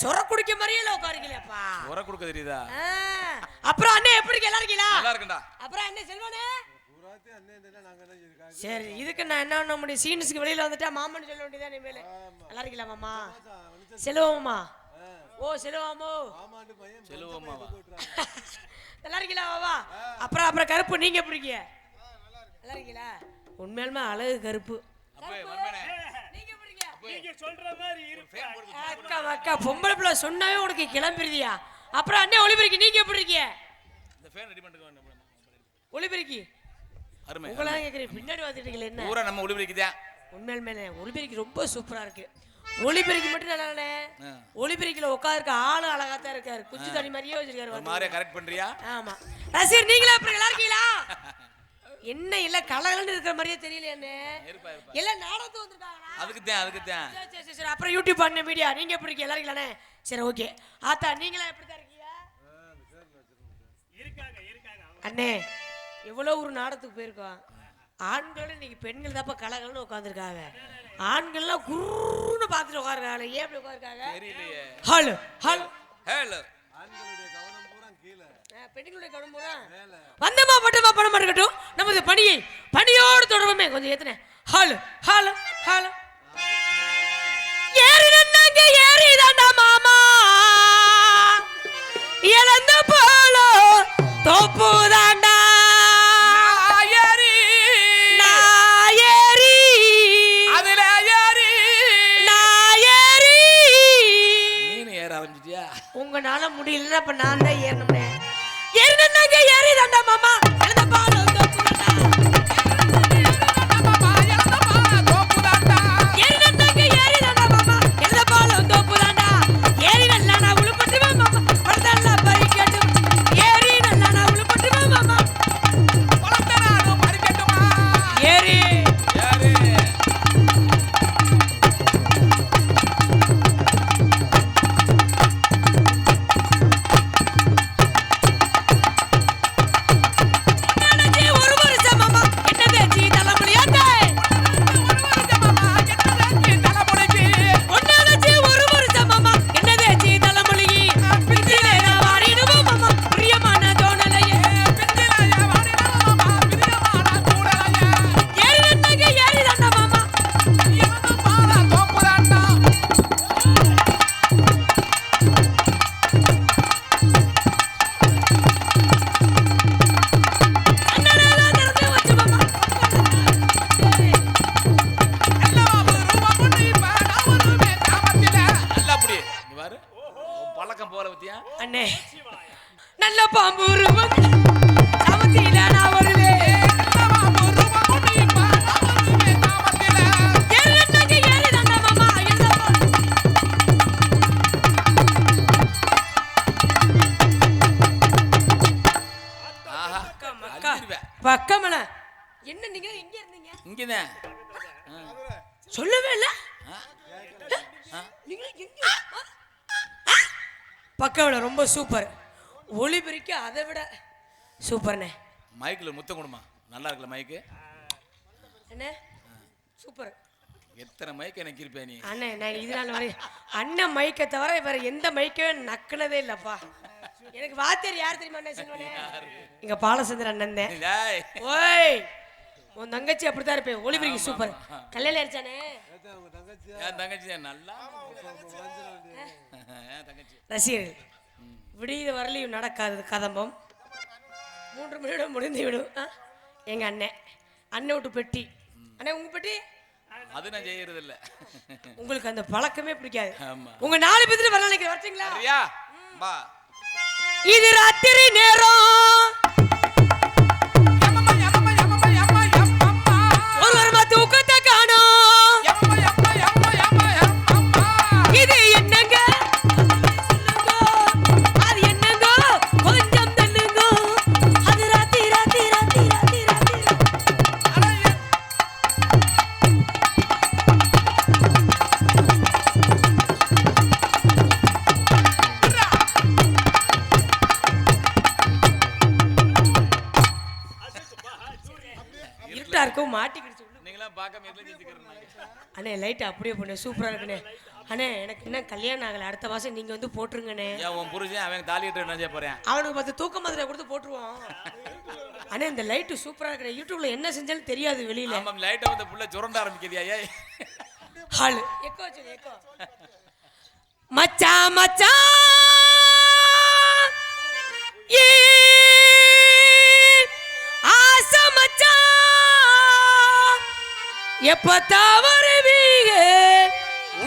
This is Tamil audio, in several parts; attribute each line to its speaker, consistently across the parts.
Speaker 1: சொர குடிக்க மாதிரியே இல்ல உட்காருக்கீங்களேப்பா.
Speaker 2: உர கொடுக்க தெரியுதா?
Speaker 1: அப்புறம் அண்ணே எப்படி? நல்லா இருக்கீங்களா?
Speaker 2: நல்லா இருக்கண்டா
Speaker 1: அப்புறம் என்ன செல்வானே? சரி இதுக்கு நான் என்ன பண்ண முடியும்? சீனஸுக்கு வெளியில வந்துட்டா மாமன்னு சொல்ல வேண்டியதா நீ மேலே. நல்லா இருக்கீங்களா மாமா? செல்வமாமா. ஓ செல்வமாமோ
Speaker 2: செல்வமாவா
Speaker 1: நல்லா இருக்கீங்களா மாமா? அப்புறம் அப்புறம் கருப்பு நீங்க எப்படி இருக்கீங்க? நல்லா இருக்கீங்களா? உண்மையாலுமே அழகு கருப்பு.
Speaker 2: அப்பே வருமேனே
Speaker 1: நீங்க
Speaker 3: சொல்ற மாதிரி இருப்பேன்
Speaker 1: அக்கா அக்கா பொம்பளை பிள்ளை சொன்னாவே உனக்கு கிளம்பிருதியா? அப்புறம் அண்ணே ஒளிபெருக்கி நீங்க எப்படி இருக்கீங்க?
Speaker 2: இந்த ஃபேன் ரெடி பண்ணிட்டு வாங்க.
Speaker 1: ஒளிபெருக்கி.
Speaker 2: அருமை
Speaker 1: உங்களாம் கேட்குறேன் பின்னாடி வந்துட்டீங்களே என்ன?
Speaker 2: பூரா நம்ம ஒளிபரிக்குதா?
Speaker 1: உண்மையிலுமே ஒளிபெருக்கி ரொம்ப சூப்பரா இருக்கு. ஒளிபெருக்கி மட்டும் நல்லா
Speaker 2: ஆ.
Speaker 1: ஒளிபெருக்கில உட்காந்துருக்க ஆளு அழகா தான் இருக்காரு. குச்சி தண்ணி மாதிரியே வச்சிருக்காரு.
Speaker 2: மாதிரியா கரெக்ட் பண்றியா?
Speaker 1: ஆமா. ரசிகர் நீங்களா எப்படி நல்லா இருக்கீங்களா? என்ன இல்ல கலகலன்னு இருக்கிற மாதிரியே தெரியல என்ன
Speaker 2: இருப்பா இருப்பா.
Speaker 1: எல்லாம் நாடகத்துக்கு வந்திருக்காங்களா
Speaker 2: அதுக்கு தான் அதுக்கு தான்
Speaker 1: சரி, சரி, சரி. அப்புறம் யூடியூப் பண்ண மீடியா நீங்க எப்படி இருக்கீங்க? எல்லாரும் இருக்கீங்களாண்ணே சரி ஓகே ஆத்தா நீங்களா எப்படி தான் இருக்கீங்க
Speaker 3: இருக்காங்க இருக்காங்க
Speaker 1: அண்ணே எவ்வளோ ஒரு நாடகத்துக்கு போயிருக்கோம். ஆண்களோட இன்னைக்கு பெண்கள் தாப்பா கலகலன்னு உட்காந்துருக்காங்க ஆண்கள்லாம் குருன்னு பார்த்துட்டு உட்காருக்காங்க ஏன் அப்படி உட்காருக்காங்க ஹலோ ஹலோ
Speaker 2: ஹலோ
Speaker 1: வந்தமா பட்டமா பணம் இருக்கட்டும். நமது பணியை பணியோடு தொடருமே கொஞ்சம் ஏத்துனே ஹலோ ஹலோ ஹலோ. ஏறி நன்னாங்க ஏறி தாண்டா மாமா. இழந்த போலோ தோப்பு தாண்டா. உங்களால முடியலன்னா அப்ப நான் தான் ஏறணும்னே ஏறி ஏறிதாண்டா மாமா? அண்ணே. நல்ல பாம்பு உருவம். சமத்தில நான் வருவேன். பக்கமல. என்ன நீங்க? எங்க இருந்தீங்க.
Speaker 2: இங்கதான்.
Speaker 1: பக்கமல ரொம்ப சூப்பர் ஒளிபெருக்கி அதை விட சூப்பர்ண்ணே
Speaker 2: மைக்கில் முத்தம் கொடுமா. நல்லா இருக்குல்ல மைக்கு
Speaker 1: என்ன? சூப்பர்
Speaker 2: எத்தனை மைக் எனக்கு இருப்பேன் நீ?
Speaker 1: அண்ணே நான் இது நாள் வரை அண்ணன் மைக்கை தவிர வேற எந்த மைக்கவே நக்குனதே இல்லப்பா. எனக்கு வாத்தியார் யார் தெரியுமா அண்ணே சொல்லுவானே? இங்க பாலச்சந்திர அண்ணன் ஓய் உன் தங்கச்சி அப்படித்தான் இருப்பேன். ஒளிபெருக்கி சூப்பர். கல்யாணம் ஆயிடுச்சானே?
Speaker 2: என் தங்கச்சி நல்லா
Speaker 1: ரசிகர்கள் விடிய வரலையும் நடக்காது கதம்பம். மூன்று மணியோட முடிந்து விடும். ஆ? எங்க அண்ணன் அண்ணன் விட்டு பெட்டி. அண்ணே உங்க பெட்டி?
Speaker 2: அது நான் செய்யறது இல்ல
Speaker 1: உங்களுக்கு அந்த பழக்கமே பிடிக்காது. உங்க நாலு பேத்துல வரலாம் நினைக்கிறேன். வரீங்களா இது ராத்திரி நேரம். இருட்டா இருக்கும் மாட்டிக்கிடுச்சு.
Speaker 2: பார்க்காம எதுல
Speaker 1: அண்ணே லைட் அப்படியே பண்ணு சூப்பரா இருக்குண்ணே. அண்ணே எனக்கு இன்னும் கல்யாணம் ஆகல. அடுத்த மாசம் நீங்க வந்து போட்டுருங்கண்ணே.
Speaker 2: ஏன் உன் புருஷன் அவன் தாலி கட்டு என்ன போறேன்?
Speaker 1: அவனுக்கு பத்து தூக்க மாத்திரை கொடுத்து போட்டுருவோம் அண்ணே இந்த லைட்டு சூப்பரா இருக்கு யூடியூப்ல என்ன செஞ்சாலும் தெரியாது வெளியில.
Speaker 2: ஆமாம் லைட்டை வந்து புள்ள சுரண்ட ஆரம்பிக்குதியா
Speaker 1: ஹால் எக்கோ சொல்லு எக்கோ மச்சான் மச்சான். ஏ எப்ப தவறுவீங்க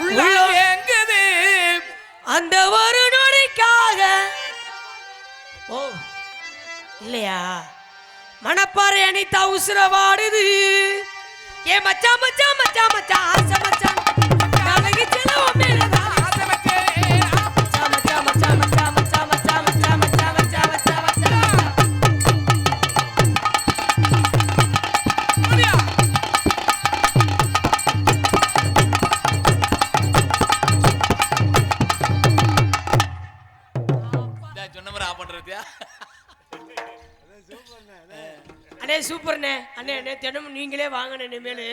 Speaker 2: உள்ள எங்குது
Speaker 1: அந்த ஒரு நொடிக்காக. ஓ இல்லையா? மணப்பாறை அணித்தா உசுர வாடுது. ஏ மச்சான் மச்சான் மச்சான் ஆசை மச்சான். அண்ணே தினமும் நீங்களே வாங்கண்ணே இனிமேல்.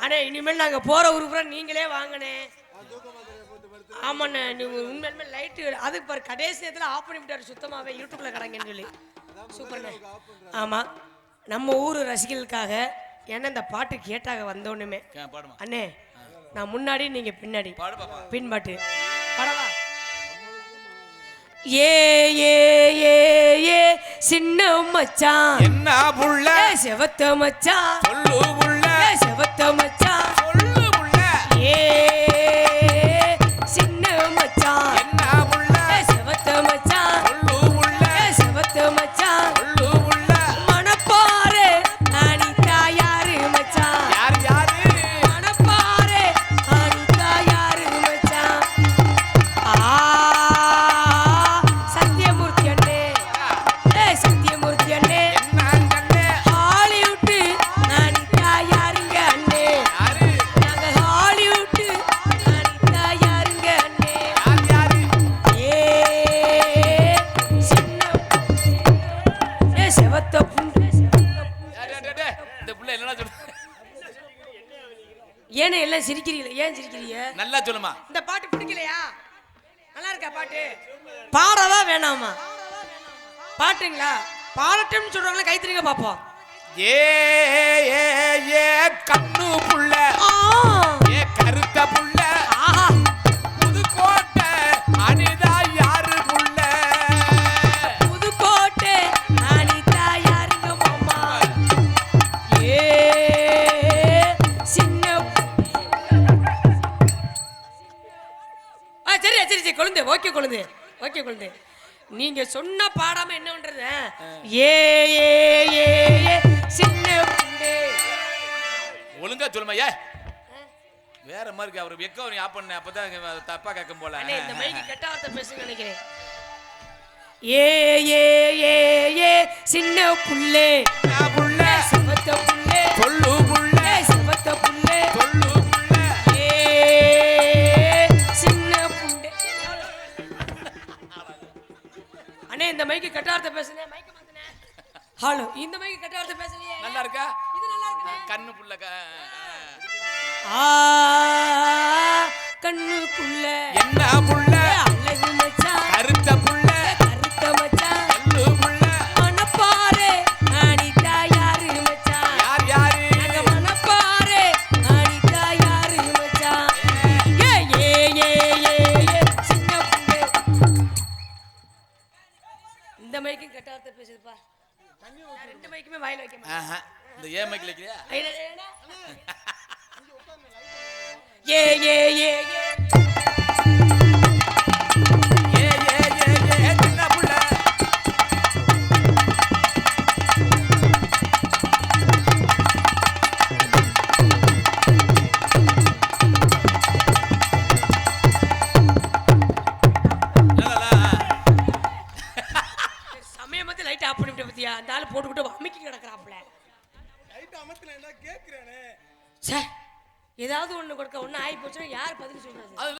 Speaker 1: அண்ணே இனிமேல் நாங்கள் போகிற ஊருக்கு நீங்களே வாங்கண்ணே. ஆமாண்ணே நீங்க உண்மையிலுமே லைட்டு அதுக்கு பாரு கடைசி நேரத்தில் ஆஃப் பண்ணி விட்டாரு சுத்தமாகவே யூடியூப்ல கிடங்கன்னு சொல்லி. சூப்பர்ண்ணே. ஆமாம் நம்ம ஊர் ரசிகர்களுக்காக ஏன்னா இந்த பாட்டு கேட்டாக வந்தோன்னுமே.
Speaker 2: கே- பாடுமா?
Speaker 1: அண்ணே நான் முன்னாடி நீங்கள் பின்னாடி.
Speaker 2: பாடு பாப்பா.
Speaker 1: பின்பாட்டு படவா? ஏ ஏ ஏ சின்ன மச்சான்.
Speaker 2: என்ன புள்ள?
Speaker 1: செவத்த மச்சான்.
Speaker 2: சொல்லு புள்ள.
Speaker 1: செவத்த மச்சான். ஏன் சிரிக்கிறீங்க
Speaker 2: நல்லா சொல்லுமா.
Speaker 1: இந்த பாட்டு பிடிக்கலையா? நல்லா இருக்கா பாட்டு? பாடவா வேணாமா? பாட்டுங்களா? பாடட்டும்னு சொல்றாங்களா கைத்தறிங்க பாப்போம்.
Speaker 2: ஏ ஏ ஏ கண்ணு புள்ள. ஏ கருத்த புள்ள.
Speaker 1: நீங்க சொன்ன பாடாம என்ன பண்றது ஏ ஏ ஏ ஏ சின்ன
Speaker 2: ஒழுங்கா சொல்லுமா ஏ. வேற மாதிரி இருக்கு அவர் எக்கோ நீ ஆப் பண்ண அப்பதான் தப்பா கேட்கும் போல.
Speaker 1: அண்ணே இந்த மைக்கு கெட்ட வார்த்தை பேசுங்க நினைக்கிறேன். ஏ ஏ ஏ ஏ சின்ன புள்ளே.
Speaker 2: புள்ள.
Speaker 1: சிவத்த புள்ளே.
Speaker 2: சொல்லு
Speaker 1: இந்த மாதிரி ரெண்டு மைக்குமே வாயில வைக்க மாட்டேன்.
Speaker 2: ஆஹா. இந்த ஏ மைக்கில் வைக்கிறியா?
Speaker 1: ஏ ஏ ஏ ஏ ஏதாவது ஒண்ணு கொடுக்க ஒண்ணு ஆகி போச்சுன்னா யார் பதில்
Speaker 2: சொல்றாங்க